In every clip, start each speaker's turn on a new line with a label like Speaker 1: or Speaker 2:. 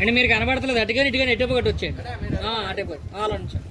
Speaker 1: And మీరు కనబడతలేదు అటుగాని ఇటుగా ఎటు ఒకటి వచ్చేయండి. అటే పోయి అలా ఉంచండి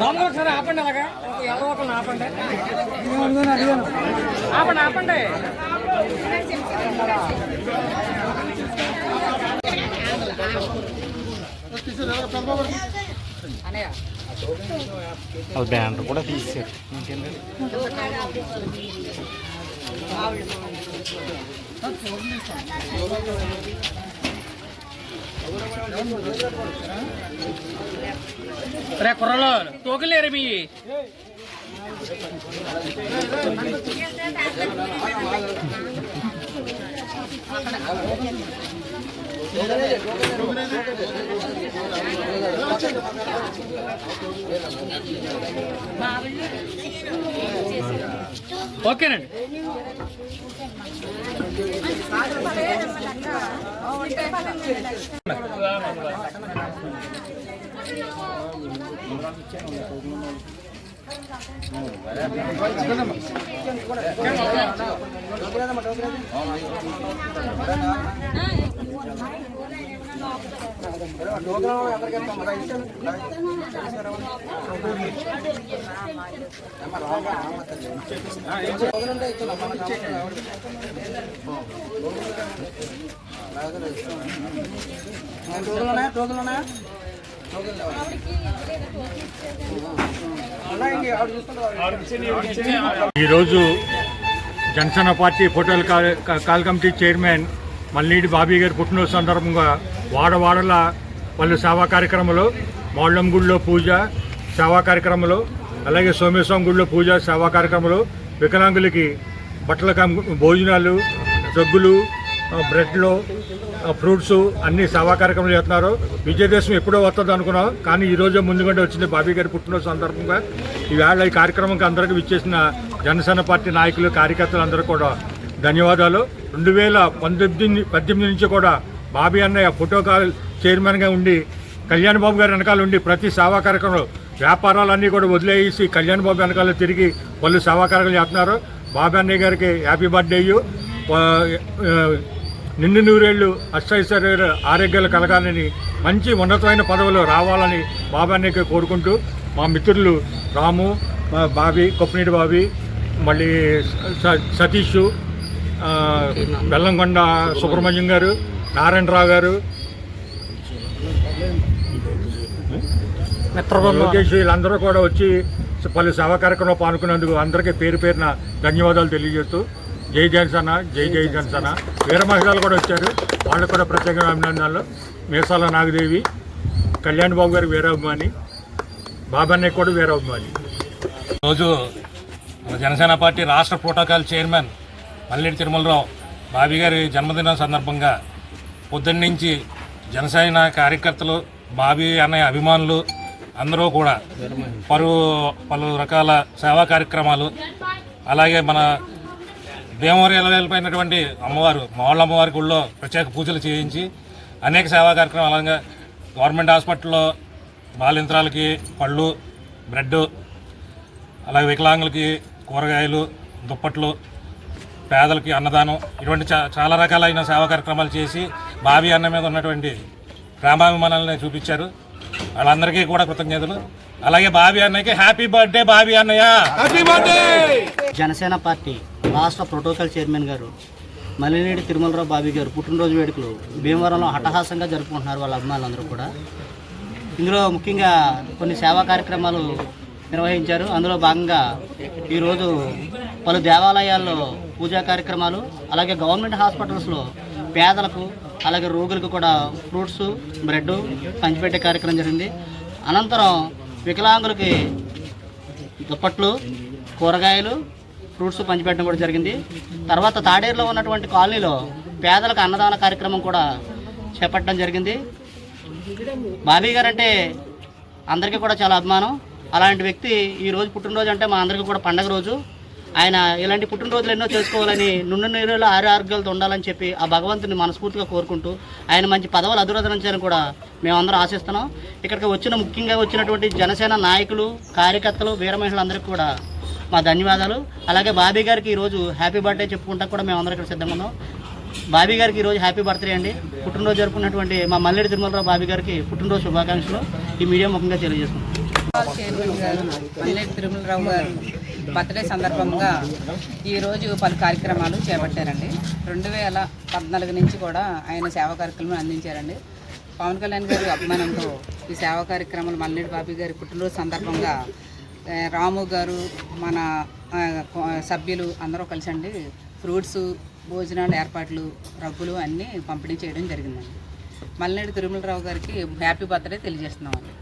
Speaker 1: మామూలుగా ఒకసారి ఆపండి అలాగా. ఎవరో ఒకరిని ఆపండి. ఆపండి ఆపండి.
Speaker 2: బ్యానర్ కూడా తీసారు
Speaker 1: రే కుర్రలో తోకలేరు మీ ఓకేనండి.
Speaker 3: టోకెన్ ఎవరికి
Speaker 4: ఈరోజు జనసేన పార్టీ ఫోటోల call call committee chairman Mallidi Bobby గారి పుట్టినరోజు సందర్భంగా వాడవాడల వాళ్ళు సేవా కార్యక్రమాలు మౌళ్ళం గుడిలో పూజ సేవా కార్యక్రమాలు అలాగే సోమేశ్వరం గుడిలో పూజ సేవా కార్యక్రమాలు వికలాంగులకి బట్టల భోజనాలు జగ్గులు బ్రెడ్లు ఫ్రూట్స్ అన్ని సేవా కార్యక్రమాలు చేస్తున్నారు. విజయదశమి ఎప్పుడో వస్తుంది అనుకున్నాం కానీ ఈరోజు ముందుగంటే వచ్చింది బాబీ గారి పుట్టినరోజు సందర్భంగా. ఈవేళ ఈ కార్యక్రమంకి అందరికీ విచ్చేసిన జనసేన పార్టీ నాయకులు కార్యకర్తలు అందరూ కూడా ధన్యవాదాలు. రెండు వేల పంతొమ్మిది పద్దెనిమిది నుంచి కూడా బాబీ అన్నయ్య ఫోటో కాల్ చైర్మన్గా ఉండి కళ్యాణ్ బాబు గారి వెనకాల ఉండి ప్రతి సేవా కార్యక్రమంలో వ్యాపారాలన్నీ కూడా వదిలేసి కళ్యాణ్ బాబు వెనకాల తిరిగి వాళ్ళు సేవా కార్యక్రమాలు చేస్తున్నారు. బాబీ అన్నయ్య గారికి హ్యాపీ బర్త్డే నిండు నూరేళ్ళు అష్టైశ్వర్య ఆరోగ్యాలు కలగాలని మంచి ఉన్నతమైన పదవులు రావాలని బాబా అన్నయ్యకి కోరుకుంటూ మా మిత్రులు రాము బాబీ కొప్పనీటి బాబీ మళ్ళీ స- సతీష్ బెల్లంకొండ సుబ్రహ్మణ్యం గారు నారాయణరావు గారు లోకేష్ వీళ్ళందరూ కూడా వచ్చి పలు సేవా కార్యక్రమంలో పాల్గొన్నందుకు అందరికీ పేరు పేరున ధన్యవాదాలు తెలియజేస్తూ జై జనసేన జై జై జనసేన. వీర మహిళలు కూడా వచ్చారు. వాళ్ళకు కూడా ప్రత్యేకంగా అభినందనలు. మీసాల నాగదేవి కళ్యాణ్ బాబు గారు వీరాభిమాని బాబాన్నయ్య కూడా వీరాభిమాని.
Speaker 2: రోజు మన జనసేన పార్టీ రాష్ట్ర ప్రోటోకాల్ చైర్మన్ మల్లెడి తిరుమలరావు బాబీ గారి జన్మదినం సందర్భంగా పొద్దున్న నుంచి జనసేన కార్యకర్తలు బాబీ అన్నయ్య అభిమానులు అందరూ కూడా పలు పలు రకాల సేవా కార్యక్రమాలు అలాగే మన భీమవరం అమ్మవారు మామూలు అమ్మవారి గుళ్ళో ప్రత్యేక పూజలు చేయించి అనేక సేవా కార్యక్రమాలు అలాగే గవర్నమెంట్ హాస్పిటల్లో బాలింత్రాలకి పళ్ళు బ్రెడ్ అలాగే వికలాంగులకి కూరగాయలు దుప్పట్లు పేదలకి అన్నదానం ఇటువంటి చా చాలా రకాలైన సేవా కార్యక్రమాలు చేసి బావి అన్న మీద ఉన్నటువంటి ప్రేమాభిమానాలను చూపించారు. వాళ్ళందరికీ కూడా కృతజ్ఞతలు. అలాగే బాబీ అన్నయ్యకి హ్యాపీ బర్త్డే బాబీ అన్నయ్య!
Speaker 3: జనసేన పార్టీ రాష్ట్ర ప్రోటోకాల్ చైర్మన్ గారు మల్లినేడి తిరుమలరావు బాబీ గారు పుట్టినరోజు వేడుకలు భీమవరంలో హఠహాసంగా జరుపుకుంటున్నారు వాళ్ళ అభిమానులందరూ కూడా. ఇందులో ముఖ్యంగా కొన్ని సేవా కార్యక్రమాలు నిర్వహించారు. అందులో భాగంగా ఈరోజు పలు దేవాలయాల్లో పూజా కార్యక్రమాలు అలాగే గవర్నమెంట్ హాస్పిటల్స్లో పేదలకు అలాగే రోగులకు కూడా ఫ్రూట్స్ బ్రెడ్ పంచిపెట్టే కార్యక్రమం జరిగింది. అనంతరం వికలాంగులకి దుప్పట్లు కూరగాయలు ఫ్రూట్స్ పంచిపెట్టడం కూడా జరిగింది. తర్వాత తాడేరులో ఉన్నటువంటి కాలనీలో పేదలకు అన్నదాన కార్యక్రమం కూడా చేపట్టడం జరిగింది. బాబీ గారు అంటే అందరికీ కూడా చాలా అభిమానం. అలాంటి వ్యక్తి ఈరోజు పుట్టినరోజు అంటే మా అందరికీ కూడా పండగ రోజు. ఆయన ఇలాంటి పుట్టినరోజులు ఎన్నో చేసుకోవాలని నుండి నీరులో ఆరోగ్యాలతో ఉండాలని చెప్పి ఆ భగవంతుని మనస్ఫూర్తిగా కోరుకుంటూ ఆయన మంచి పదవులు అధిరోధరించాలని కూడా మేమందరం ఆశిస్తున్నాం. ఇక్కడికి వచ్చిన ముఖ్యంగా వచ్చినటువంటి జనసేన నాయకులు కార్యకర్తలు వీర మహిళలందరికీ కూడా మా ధన్యవాదాలు. అలాగే బాబీ గారికి ఈరోజు హ్యాపీ బర్త్డే చెప్పుకుంటా కూడా మేమందరం ఇక్కడ సిద్ధంగా ఉన్నాం. బాబీ గారికి ఈరోజు హ్యాపీ బర్త్డే అండి. పుట్టినరోజు జరుపుకున్నటువంటి మా మల్లెడి తిరుమలరావు బాబీ గారికి పుట్టినరోజు శుభాకాంక్షలు. ఈ మీడియా ముఖ్యంగా తెలియజేస్తున్నాం.
Speaker 5: తిరుమలరావు గారు. బర్త్డే సందర్భంగా ఈరోజు పలు కార్యక్రమాలు చేపట్టారండి. రెండు వేల పద్నాలుగు నుంచి కూడా ఆయన సేవా కార్యక్రమం అందించారండి. పవన్ కళ్యాణ్ గారి అభిమానంతో ఈ సేవా కార్యక్రమాలు మల్లెడి బాబీ గారి పుట్టినరోజు సందర్భంగా రాము గారు మన సభ్యులు అందరూ కలిసండి ఫ్రూట్స్ భోజనాలు ఏర్పాట్లు రగ్గులు అన్నీ పంపిణీ చేయడం జరిగిందండి. మల్లెడి తిరుమలరావు గారికి హ్యాపీ బర్త్డే తెలియజేస్తున్నామండి.